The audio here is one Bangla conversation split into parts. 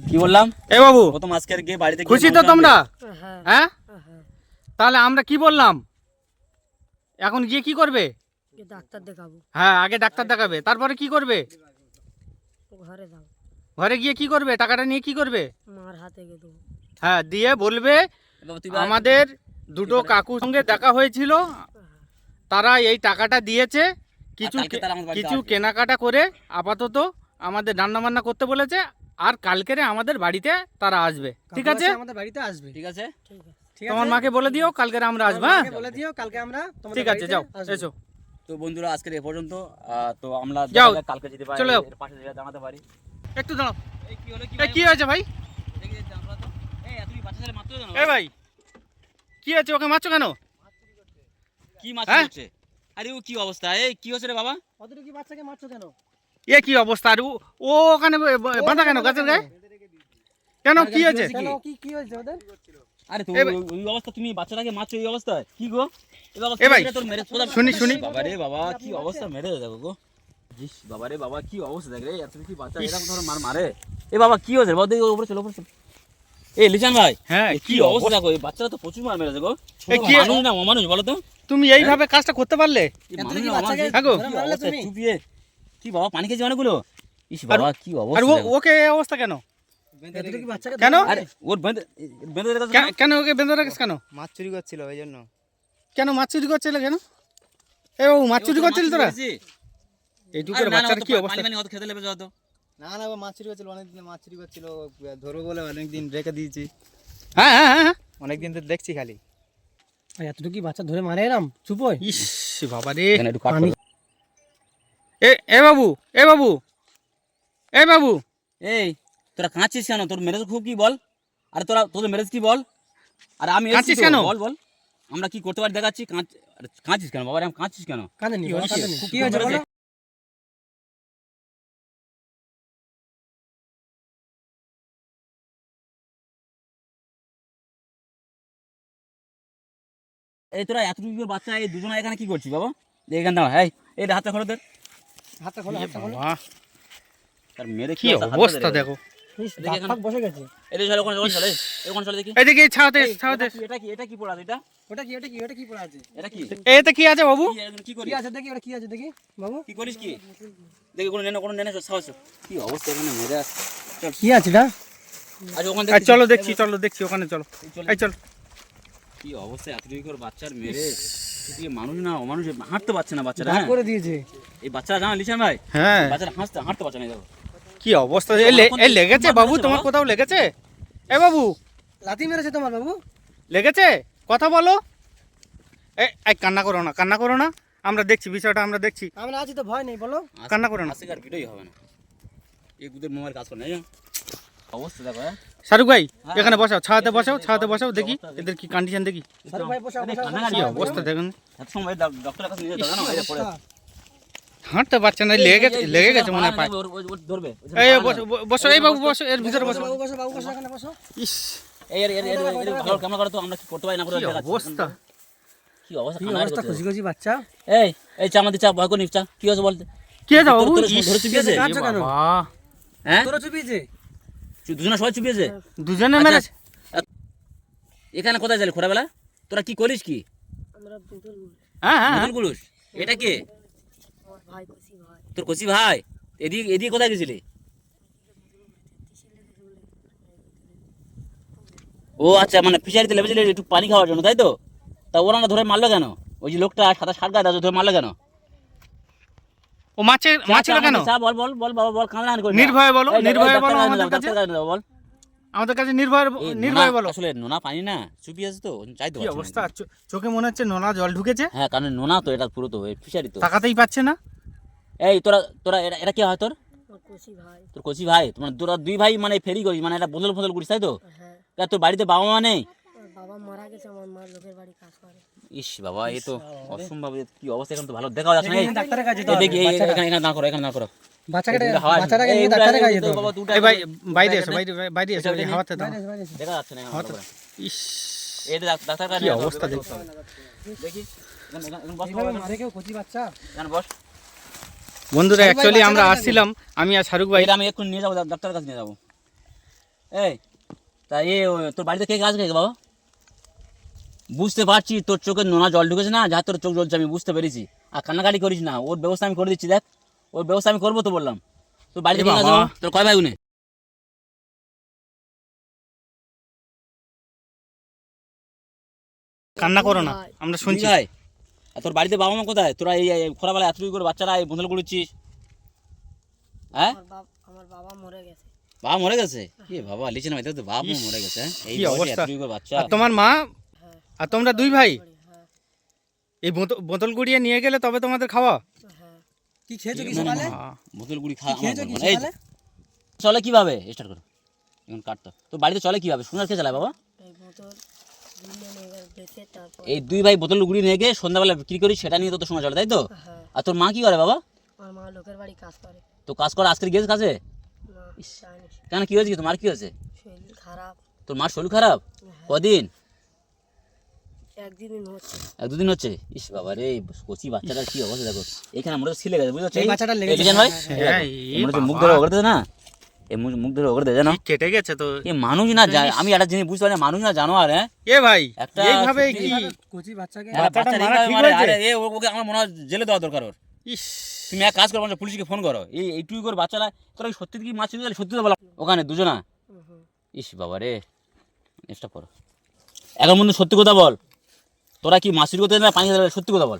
কি বললাম? এ বাবু প্রথম আজকের গিয়ে বাড়িতে খুশি তো তোমরা? হ্যাঁ। হ্যাঁ? তাহলে আমরা কি বললাম? এখন গিয়ে কি করবে? ডাক্তার দেখাবো। হ্যাঁ আগে ডাক্তার দেখাবে তারপরে কি করবে? ঘরে দাও ঘরে গিয়ে কি করবে? টাকাটা নিয়ে কি করবে? মার হাতে গিয়ে দেবো। হ্যাঁ দিয়ে বলবে আমাদের দুটো কাকুর সঙ্গে দেখা হয়েছিল। তারা এই টাকাটা দিয়েছে। কিছু কিছু কেনাকাটা করে আপাতত আমাদের রান্না বান্না করতে বলেছে। আর কালকেরে আমাদের বাড়িতে তারা আসবে। ঠিক আছে? আমাদের বাড়িতে আসবে। ঠিক আছে? আছে। তোমার মাকে বলে দিও কালকেরে আমরা আসব হ্যাঁ? বলে দিও কালকে আমরা ঠিক আছে যাও এসো। তো বন্ধুরা আজকের এ পর্যন্ত তো আমরা যাও, কালকে যদি পারি চলে যাও। পাশে যেটা জানাতে পারি। একটু দাঁড়াও। এই কি হলো কি হয়েছে ভাই? দেখি জানলা তো এই তুমি বাচ্চা ছেলে মারতে জানো এ ভাই কি হয়েছে ওকে মারছো কেন? কি মাছ হ্যাঁ? হচ্ছে আরে ও কি অবস্থা? এই কি হচ্ছে রে বাবা? অতটুকু কি বাচ্চাকে মারছো কেন? এ কি অবস্থা? আর ও- ওখানে বাঁধা কেন গাছের গায়ে? কেন কি হয়েছে? কি কি হয়েছে ওদের? আরে তো এ ভাই- ওই- ওই অবস্থা তুমি বাচ্চাটাকে মারছো এই অবস্থায়? কি গো? এ ভাই, মেরে শুনি, শুনি। বাবা রে বাবা কি অবস্থা? মেরে দেখো গো। জিস বাবা রে বাবা কি অবস্থা দেখ রে? তুমি কি বাচ্চা এরকম ধরো মার মারে? এ বাবা কি হয়েছে? বাবা দেখো উপরে চলো উপরে চলো। এ লিচান ভাই হ্যাঁ কি অবস্থা দেখো? এই বাচ্চাটা তো প্রচুর মার এ কি- মানুষ না অমানুষ বলো তো। তুমি এইভাবে কাজটা করতে পারলে? চুপিয়ে। কি বাবা পানি খেয়েছে অনেকগুলো? ইস বাবা কি অবস্থা ও দেখো। ওকে অবস্থা কেন? এতটুকু কি বাচ্চাকে কেন? আরে ওর বেঁধে বেঁধে কেন- কেন ওকে বেঁধে রাখিস কেন? মাছ চুরি করছিল ওই জন্য। কেন মাছ চুরি করছিল কেন? এ বাবু মাছ চুরি করছিল তোরা? এইটুকু বাচ্চার কি অবস্থা? খেতে লেগে যাওয়া তো না না মাছ চুরি করছিল অনেকদিন মাছ চুরি করছিল ধরবো বলে অনেকদিন রেখে দিয়েছি। হ্যাঁ হ্যাঁ হ্যাঁ, অনেকদিন তো দেখছি খালি। এতটুকু বাচ্চা ধরে মারে এরাম? চুপ ইস বাবা রে এ এ বাবু এ বাবু এ বাবু। এই তোরা কাঁদছিস কেন? তোর মেরেজ খুব কি বল? আরে তোরা তোদের মেরেজ কি বল? আর আমি তো, কেন? বল বল। আমরা কি করতে পারি দেখাচ্ছি? আরে কেন বাবা? আমি কাঁদছিস কেন? কি হয়েছে? এই তোরা এতটুকু বাচ্চা এই দুজনে এখানে কি করছিস বাবা? এখানে দাঁড়া এই এই হাতটা খোলো তোর। হাতটা খোলো হাতটা খোলো। তার মেরে কি অবস্থা, দেখো। বসে গেছে। এই চলে ওখানে চলে এই ওখানে চলে দেখি। এদিকে ছাওয়াতে এই, এটা কি- এটা কি পড়া এটা? ওটা কি ওটা কি ওটা কি পড়ে আছে? এটা কি? এতে কি আছে বাবু? কি এখন কি করিস কি আছে দেখি ওটা কি আছে দেখি। বাবু? কি করিস কি? দেখি কোনো নেনে কোনো নেনে সাহস কি অবস্থা এখানে মেরে কি আছে এটা? আজ ওখানে চলো দেখছি চলো দেখছি ওখানে চলো। এই চলে। চল। কি অবস্থা এতটুকু বাচ্চার মেরে। কি মানুষ না অমানুষ হাঁটতে পারছে না বাচ্চারা হ্যাঁ? করে দিয়েছে। এই বাচ্চারা জানা লিছেন ভাই? হ্যাঁ। বাচ্চারা হাঁটতে হাঁটতে পারছে না দেখো। কি অবস্থা? এ লেগেছে বাবু? তোমার কোথাও লেগেছে? এ বাবু। লাথি মেরেছে তোমার বাবু? লেগেছে? কথা বলো। এ এই কান্না করো না কান্না করো না। আমরা দেখছি বিষয়টা আমরা দেখছি। আমরা আছি তো ভয় নেই বলো। কান্না করো না। আর ভিডিওই হবে না। এই গুদের মোবাইল কাজ করে না অবস্থা দেখো হ্যাঁ? শাহরুখ ভাই হ্যাঁ। এখানে বসাও ছাওয়াতে বসাও ছাওয়াতে বসাও দেখি। এদের কি কন্ডিশন দেখি? সারু ভাই বসা আরে, বসা কান্না কি অবস্থা দেখুন। হাঁটতে পারছে না লেগে গেছে লেগে গেছে মনে হয় এই বসো বসো এই বাবু বসো এর ভিতরে বসো। বাবু বসো বাবু বসো এখানে বসো। ইস। কি। অবস্থা? অবস্থা। খুশি খুশি বাচ্চা? এই এই চা আমাদের চা ভয় করে নিপচা কি হয়েছে বলতে? কে বাবু? ধরে চুপিয়েছে? হ্যাঁ? চুপিয়েছে? দুজনে সবাই চুপিয়েছে? দুজনে আচ্ছা, মেরেছে। এখানে কোথায় যালি খোলাবেলা তোরা কি করিস কি? আমরা হ্যাঁ হ্যাঁ। গুলুস এটা কে? তোর কচি ভাই? এদিকে এদিকে কোথায় গেছিলি? ও আচ্ছা মানে ফিশারিতে লেবেছিলে একটু পানি খাওয়ার জন্য তাই তো? তা ওরা না ধরে মারলো কেন? ওই যে লোকটা সাদা শার্ট গায়ে ধরে মারলো কেন? ও মাছে মাছিল কেন? বল বল বল বাবা বল কান্না করে নির্ভয়ে বলো, নির্ভয়ে বলো আমাদের কাছে। বল। আমাদের কাছে নির্ভয় নির্ভয় বলো। আসলে নোনা পানি না চুপিয়েছে তো চাইতে কি অবস্থা? চোখে মনে হচ্ছে নোনা জল ঢুকেছে। হ্যাঁ কারণ নোনা তো এটা পুরো তো ফিশারি তো। তাকাতেই পাচ্ছে না। এই তোরা তোরা এটা এটা কি হয় তোর? তোর কচি ভাই। মানে তোরা দুই ভাই মানে ফেরি করিস মানে এটা বদল বদল করিস তাই তো? হ্যাঁ। তোর বাড়িতে বাবা মা নেই? মারা গেছে আমার মা লোকের বাড়ি কাজ করে। ইস বাবা এ তো অসম্ভব কি অবস্থা এখন তো ভালো। দেখাও যাচ্ছে না ডাক্তারের কাছে দেখি এই- এখানে এখানে দাঁড় করো এখানে দাঁড় করো। বাচ্চাটাকে নিয়ে ডাক্তারের কাছে তো যেতে হবে। তুই এই ভাই বাইরে এসো এখানে- বাইরে বাইরে এসো হাওয়াতে দাও বাইরে এসো, বাইরে এসো। দেখা যাচ্ছে না এখন ইস। এই ডাক্তার কাছে কি অবস্থা দেখি। দেখি। দেখি বন্ধুরা অ্যাকচুয়ালি আমরা আসছিলাম আমি আর শাহরুখ ভাই আমি এক্ষুনি নিয়ে যাব ডাক্তারের কাছে নিয়ে যাব। এই তা এ তোর বাড়িতে কে কাজ করে বাবা? বুঝতে পারছি তোর চোখে নোনা জল ঢুকেছে না যা তোর চোখ জ্বলছে আমি বুঝতে পেরেছি। আর কান্নাকাটি করিস না ওর ব্যবস্থা আমি করে দিচ্ছি দেখ। ওর ব্যবস্থা আমি করব তো বললাম। তোর বাড়িতে এ। তোর কয় ভাই উনি কান্না করো না আমরা শুনছি। ভাই? আর তোর বাড়িতে বাবা মা কোথায়? তোরা এই খোলাবেলা এতটুকু করে বাচ্চারা এই বন্ধল করেছিস হ্যাঁ? আমার বাপ বাবা মরে গেছে। বাবা মরে গেছে? কি বাবা লিখে না তো বাবা মরে গেছে হ্যাঁ? এই অবস্থা। বাচ্চা। তোমার মা আর তোমরা দুই ভাই? হ্যাঁ এই বোতল- বোতল গুড়িয়ে নিয়ে গেলে তবে তোমাদের খাওয়া? হ্যাঁ কি খেয়েছো কি সকালে বোতল গুড়ি খা কি খেয়েছো কি এই সকালে চলে কীভাবে? স্টার্ট করো। এখন কাটতো তো। বাড়িতে চলে কীভাবে? সোনার কে চালায় বাবা। এই বোতল দুনিয়া নিয়ে গেছে বেঁচে তারপর এই দুই ভাই বোতল গুড়ি নিয়ে গিয়ে সন্ধ্যাবেলা বিক্রি করি সেটা নিয়ে তো তোর সময় চলে তাই তো? হ্যাঁ। আর তোর মা কি করে বাবা? আমার মা লোকের বাড়ি কাজ করে। তো কাজ করে আজকে গিয়েছে কাজে? না কেন কি হয়েছে তোমার কি হয়েছে? শরীর খারাপ। তোর মার শরীর খারাপ? কদিন? হচ্ছে এক দুদিন হচ্ছে। ইস বাবা রে কচি বাচ্চাটার কি অবস্থা দেখো। এখানে মনে ছিলে গেছে বুঝতে এই ভাই? হ্যাঁ, মনে মুখ ধরে ওগড়ে না? এই মুখ- মুখ ধরে ওগড়ে দেয় কি কেটে গেছে তো। এ মানুষ না যায় আমি একটা জিনিস বুঝতে পারি মানুষ না জানোয়ার হ্যাঁ? এ ভাই একটা এইভাবে কি? কচি বাচ্চাকে বাচ্চাটা মারা ঠিক হয়েছে? আরে এ ওকে আমার মনে হয় জেলে দেওয়া দরকার ওর। ইস। তুমি এক কাজ করো মানে পুলিশকে ফোন করো। এই এইটুকু করে বাচ্চারা তোরা সত্যি কি মাছ করলে সত্যি তো বলা ওখানে দুজনা? ইস বাবা রে চেষ্টা করো এখন বন্ধু সত্যি কথা বল। তোরা কি মাছ চুরি করতে না পানি খেতে সত্যি কথা বল।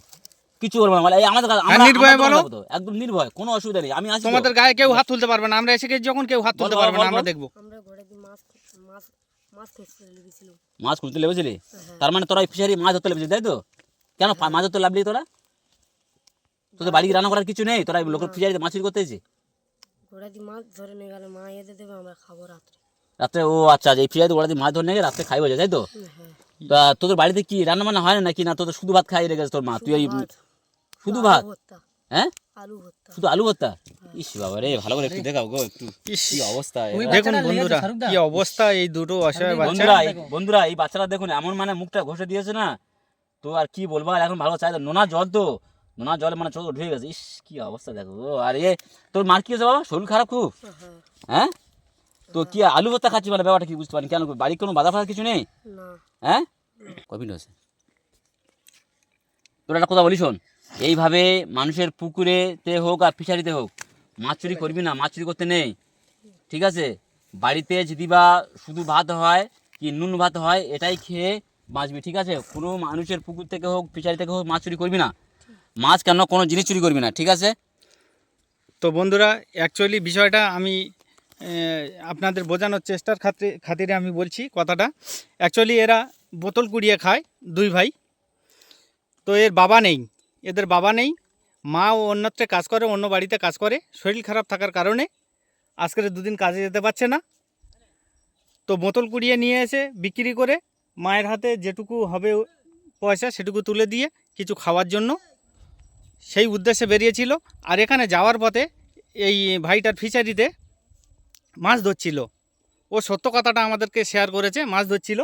কিছু করব না। আমাদের নির্ভয়ে বলো। একদম নির্ভয় কোনো অসুবিধা নেই আমি তোমাদের গায়ে কেউ হাত তুলতে পারবে না। আমরা এসে গেছি যখন কেউ হাত তুলতে পারবে না আমরা দেখব। মাছ মাছ মাছ খুঁজতে লেগেছিলি। হ্যাঁ। তার মানে তোরা ফিশারি মাছ ধরতে লেগেছিলি তাই তো? কেন মাছ ধরতে লাভলি তোরা? তোদের বাড়ি রান্না করার কিছু নেই? তোরা লোকের ফিশারিতে মাছ চুরি করতে এসেছিস? ঘরে দিন মাছ ধরে নিয়ে গেলে মা এদের দেবে আমরা খাব রাত্রে। রাত্রে ও আচ্ছা আচ্ছা, এই ফিশারিতে ওরা দিয়ে মাছ ধরে নিয়ে গিয়ে রাত্রে খাই বোঝে তাই তো? হ্যাঁ। তা তোদের বাড়িতে কি রান্না বান্না হয় না নাকি? না তোদের শুধু ভাত খাই রেখেছে তোর মা? তুই এই শুধু ভাত। হ্যাঁ? শুধু আলু ভর্তা? ইস বাবা রে ভালো করে একটু দেখাও গো একটু কি অবস্থা দেখুন বন্ধুরা কি অবস্থা এই দুটো অসহায় বন্ধুরা বন্ধুরা এই বাচ্চারা দেখুন এমন মানে মুখটা ঘষে দিয়েছে না। তো আর কি বলব আর এখন ভালো চাই নোনা জল তো নোনা জলে মানে চোখ ঢুকে গেছে। ইস কি অবস্থা দেখো আর এ তোর মার কি হয়েছে বাবা? শরীর খারাপ খুব? হ্যাঁ। হ্যাঁ? তো কি আলু ভর্তা খাচ্ছি মানে ব্যাপারটা কি বুঝতে পারি কেন বাড়ির কোনো বাধা ফাধা কিছু নেই? হ্যাঁ? কবিন হয়েছে। তোর একটা কথা বলি শোন এইভাবে মানুষের পুকুরেতে হোক আর ফিশারিতে হোক মাছ চুরি করবি না মাছ চুরি করতে নেই ঠিক আছে? বাড়িতে যদি বা শুধু ভাত হয় কি নুন ভাত হয় এটাই খেয়ে বাঁচবি ঠিক আছে? কোনো মানুষের পুকুর থেকে হোক ফিশারি থেকে হোক মাছ চুরি করবি না। মাছ কেন কোনো জিনিস চুরি করবি না ঠিক আছে? তো বন্ধুরা অ্যাকচুয়ালি বিষয়টা আমি আপনাদের বোঝানোর চেষ্টার খাতিরে খাতিরে আমি বলছি কথাটা। অ্যাকচুয়ালি এরা বোতল কুড়িয়ে খায়, দুই ভাই। তো এর বাবা নেই। এদের বাবা নেই। মা ও অন্যত্রে কাজ করে, অন্য বাড়িতে কাজ করে। শরীর খারাপ থাকার কারণে আজকের দুদিন কাজে যেতে পারছে না। তো বোতল কুড়িয়ে নিয়ে এসে বিক্রি করে মায়ের হাতে যেটুকু হবে পয়সা, সেটুকু তুলে দিয়ে কিছু খাওয়ার জন্য সেই উদ্দেশ্যে বেরিয়েছিল। আর এখানে যাওয়ার পথে এই ভাইটার ফিশারিতে মাছ ধরছিল। ও সত্য কথাটা আমাদেরকে শেয়ার করেছে মাছ ধরছিল।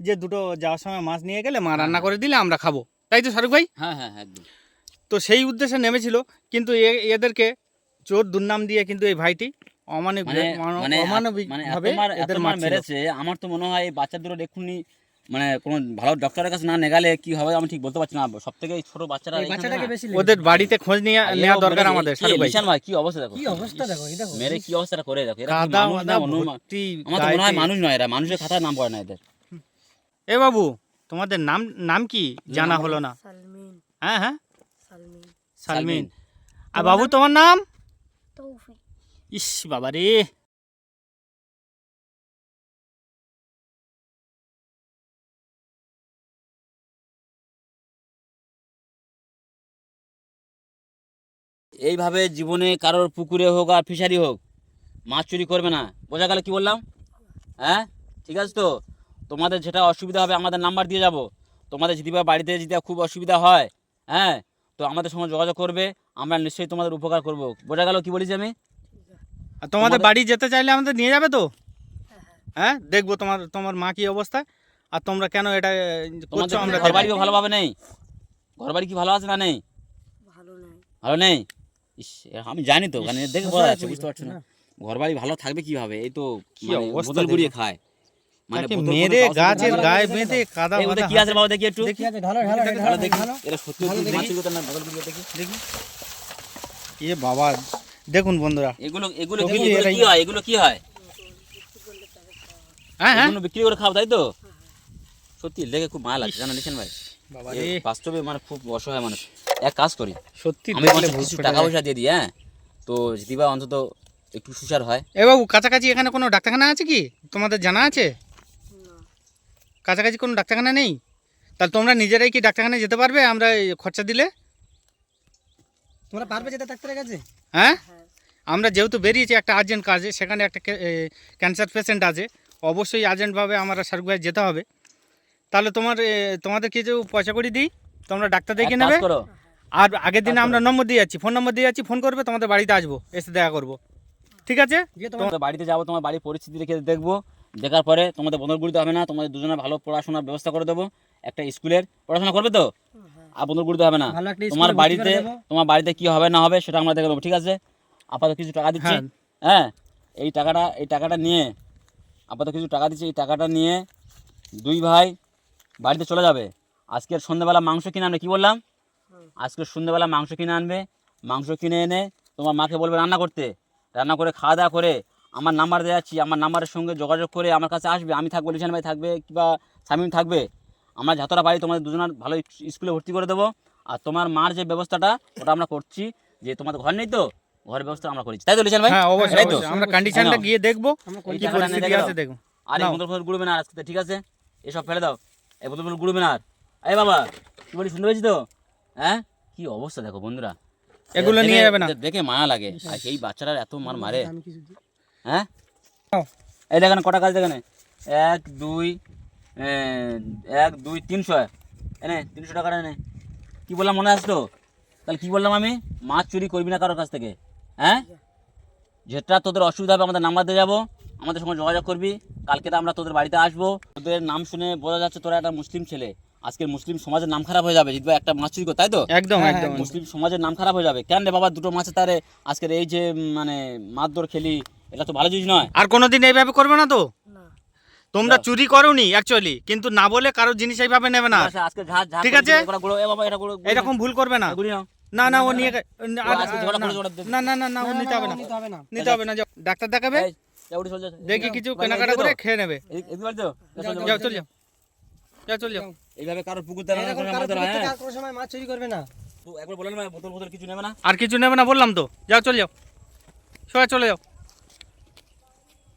যে দুটো যাওয়ার সময় মাছ নিয়ে গেলে মা রান্না করে দিলে আমরা খাব। তাই তো শাহরুখ ভাই? হ্যাঁ হ্যাঁ একদম। তো সেই উদ্দেশ্যে নেমেছিল কিন্তু এদেরকে চোর দুর্নাম দিয়ে কিন্তু এই ভাইটি অমানবিক মানে মানে অমানবিক মানে ভাবে এদের মার মেরেছে। আমার তো মনে হয় এই বাচ্চা দুটো এক্ষুনি মানে কোনো ভালো ডক্টরের কাছে না নেগালে কি হবে আমি ঠিক বলতে পারছি না। সব থেকে ছোট বাচ্চারা ওদের বাড়িতে খোঁজ নিয়ে নেওয়া দরকার আমাদের কি ভাই। কি অবস্থা দেখো? কি অবস্থা দেখো দেখো। মেরে কি অবস্থাটা করে দেখো? এরা আমার তো মনে হয় মানুষ নয় এরা মানুষের খাতায় নাম পড়ে না এদের। এ বাবু তোমাদের নাম নাম কি? জানা হলো না। হ্যাঁ হ্যাঁ? সালমিন। সালমিন। আর বাবু তোমার নাম? ইস বাবা রে এইভাবে জীবনে কারোর পুকুরে হোক আর ফিশারি হোক মাছ চুরি করবে না। বোঝা গেল কি বললাম? হ্যাঁ? ঠিক আছে তো? তোমাদের যেটা অসুবিধা হবে আমাদের নাম্বার দিয়ে যাব। তোমাদের যদি বা বাড়িতে যদি খুব অসুবিধা হয় হ্যাঁ? তো আমাদের সঙ্গে যোগাযোগ করবে আমরা নিশ্চয়ই তোমাদের উপকার করব। বোঝা গেল কি বলিস আমি? আর তোমাদের বাড়ি যেতে চাইলে আমাদের নিয়ে যাবে তো? হ্যাঁ দেখব তোমার তোমার মা কি অবস্থা? আর তোমরা কেন এটা তোমাদের করছ আমরা ঘর বাড়ি ভালোভাবে নেই? ঘর বাড়ি কি ভালো আছে না নেই? ভালো নাই। ভালো নেই? ইস আমি জানি তো মানে দেখে বোঝা যাচ্ছে বুঝতে পারছ না। ঘর বাড়ি ভালো থাকবে কীভাবে? এই তো মানে বোতল। গুড়িয়ে খায়। মানে মেরে গাছের গায়ে বেঁধে কাদা এই কি আছে বাবা দেখি একটু? ঠিক আছে ঢালো ঢালো ঢালো দেখি এটা সত্যি মাছের কথা না বোতল গুড়িয়ে দেখি। দেখি। এ বাবা দেখুন বন্ধুরা। এগুলো এগুলো কি কি হয় এগুলো কি হয়? হ্যাঁ হ্যাঁ। বিক্রি করে খাও তাই তো? সত্যি লেগে খুব মায়া লাগছে জানো লিখেন ভাই। বাবা বাস্তবে মানে খুব অসহায় মানুষ। এক কাজ করি। সত্যি আমি কিছু টাকা পয়সা দিয়ে দিই হ্যাঁ? তো দিবা অন্তত একটু সুসার হয়। এ বাবু কাছাকাছি এখানে কোনো ডাক্তারখানা আছে কি? তোমাদের জানা আছে? কাছাকাছি কোনো ডাক্তারখানা নেই? তাহলে তোমরা নিজেরাই কি ডাক্তারখানায় যেতে পারবে আমরা এই খরচা দিলে? তোমরা পারবে যেতে ডাক্তারের কাছে? হ্যাঁ? আমরা যেহেতু বেরিয়েছি একটা আর্জেন্ট কাজে সেখানে একটা ক্যান্সার পেশেন্ট আছে। অবশ্যই আর্জেন্টভাবে আমরা ভাই যেতে হবে। তাহলে তোমার তোমাদের কিছু পয়সা করে দিই তোমরা ডাক্তার দেখে নেবে? করো। আর আগের দিনে আমরা নম্বর দিয়ে যাচ্ছি ফোন নম্বর দিয়ে যাচ্ছি ফোন করবে তোমাদের বাড়িতে আসব এসে দেখা করব। ঠিক আছে? তোমাদের বাড়িতে যাব তোমার বাড়ির পরিস্থিতি দেখে দেখব। দেখার পরে তোমাদের বন্ধুর গুড়িতে হবে না তোমাদের দুজনে ভালো পড়াশোনার ব্যবস্থা করে দেবো একটা স্কুলের। পড়াশোনা করবে তো? আর বন্ধুর গুড়িতে হবে না। তোমার বাড়িতে তোমার বাড়িতে কি হবে না হবে সেটা আমরা দেখে নেব ঠিক আছে? আপাতত কিছু টাকা দিচ্ছি। হ্যাঁ। হ্যাঁ এই টাকাটা এই টাকাটা নিয়ে আপাতত কিছু টাকা দিচ্ছি এই টাকাটা নিয়ে দুই ভাই বাড়িতে চলে যাবে। আজকের সন্ধ্যাবেলা মাংস কিনে আনবে কি বললাম? আজকের সন্ধ্যাবেলা মাংস কিনে আনবে মাংস কিনে এনে তোমার মাকে বলবে রান্না করতে। রান্না করে খাওয়া দাওয়া করে আমার নাম্বার দেওয়া যাচ্ছি আমার নাম্বারের সঙ্গে যোগাযোগ করে আমার কাছে আসবে। আমি থাকব লিশান ভাই থাকবে কিংবা শামিম থাকবে। আমরা যতটা পারি তোমাদের দুজনের ভালো স্কুলে ভর্তি করে দেবো। আর তোমার মার যে ব্যবস্থাটা ওটা আমরা করছি যে তোমাদের ঘর নেই তো ঘরের ব্যবস্থা আমরা করেছি। তাই তো লিশান ভাই? হ্যাঁ অবশ্যই। আমরা কন্ডিশনটা গিয়ে দেখব কি পরিস্থিতি আছে। আর এই। বোতল ফোতল গুড়বে না আজকে ঠিক আছে। এসব ফেলে দাও। এই বোতল ফোতল গুড়বে না আর। এই বাবা কি বলি শুনতে পেয়েছি তো? হ্যাঁ? কি অবস্থা দেখো বন্ধুরা। এগুলো নিয়ে দেখে- যাবে না। দেখে মায়া লাগে। আর সেই বাচ্চারা এত মার মারে। আমি কিছু দিই। হ্যাঁ? এই দেখেন কটা কাজ দেখেন। এক দুই এক দুই তিনশো। এনে তিনশো টাকা এনে। কি বললাম মনে আসতো তাহলে কি বললাম আমি? মাছ চুরি করবি না কারোর কাছ থেকে। হ্যাঁ? যেটা তোদের অসুবিধা হবে আমাদের নাম্বার দিয়ে যাব। আমাদের সঙ্গে যোগাযোগ করবি। কালকে তো আমরা তোদের বাড়িতে আসব। তোদের নাম শুনে বোঝা যাচ্ছে তোরা একটা মুসলিম ছেলে। আজকে মুসলিম সমাজের নাম খারাপ হয়ে যাবে যদি একটা মাছ চুরি কর তাই তো? একদম হ্যাঁ, একদম। মুসলিম সমাজের নাম খারাপ হয়ে যাবে। কেন রে বাবা দুটো মাছের তারে আজকের এই যে মানে মারধর খেলি এটা তো ভালো জিনিস নয়। আর কোনোদিন এইভাবে করবে না তো? তোমরা চুরি করোনি অ্যাকচুয়ালি কিন্তু না বলে কারও জিনিস এইভাবে নেবে না। আচ্ছা, আজকে ঝাড় ঝাড় ঠিক আছে? এরকম ভুল করবে না। না না। ও নিয়ে আজকে ঝগড়া করে ঝগড়া না না না না ও নিতে হবে না, না নিতে হবে না। নিতে হবে না যাও। ডাক্তার দেখাবে। দেখি কিছু কেনাকাটা করে খেয়ে নেবে? যাও চল যাও। চল যাও। এইভাবে পুকুর দ্বারা হয়, হ্যাঁ? আর কোনো সময় মাছ চুরি করবে না। তো একবার বললাম না, বোতল ফোতল কিছু নেবে না? আর কিছু নেবে না বললাম তো। যাও চল যাও। সবাই চলে যাও।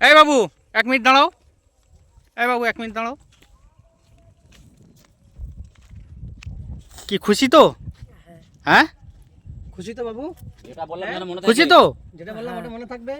এই বাবু এক মিনিট দাঁড়াও। এই বাবু এক মিনিট দাঁড়াও। কি খুশি তো? হ্যাঁ। খুশি তো বাবু? মনে খুশি তো? যেটা বললাম ওটা মনে থাকবে।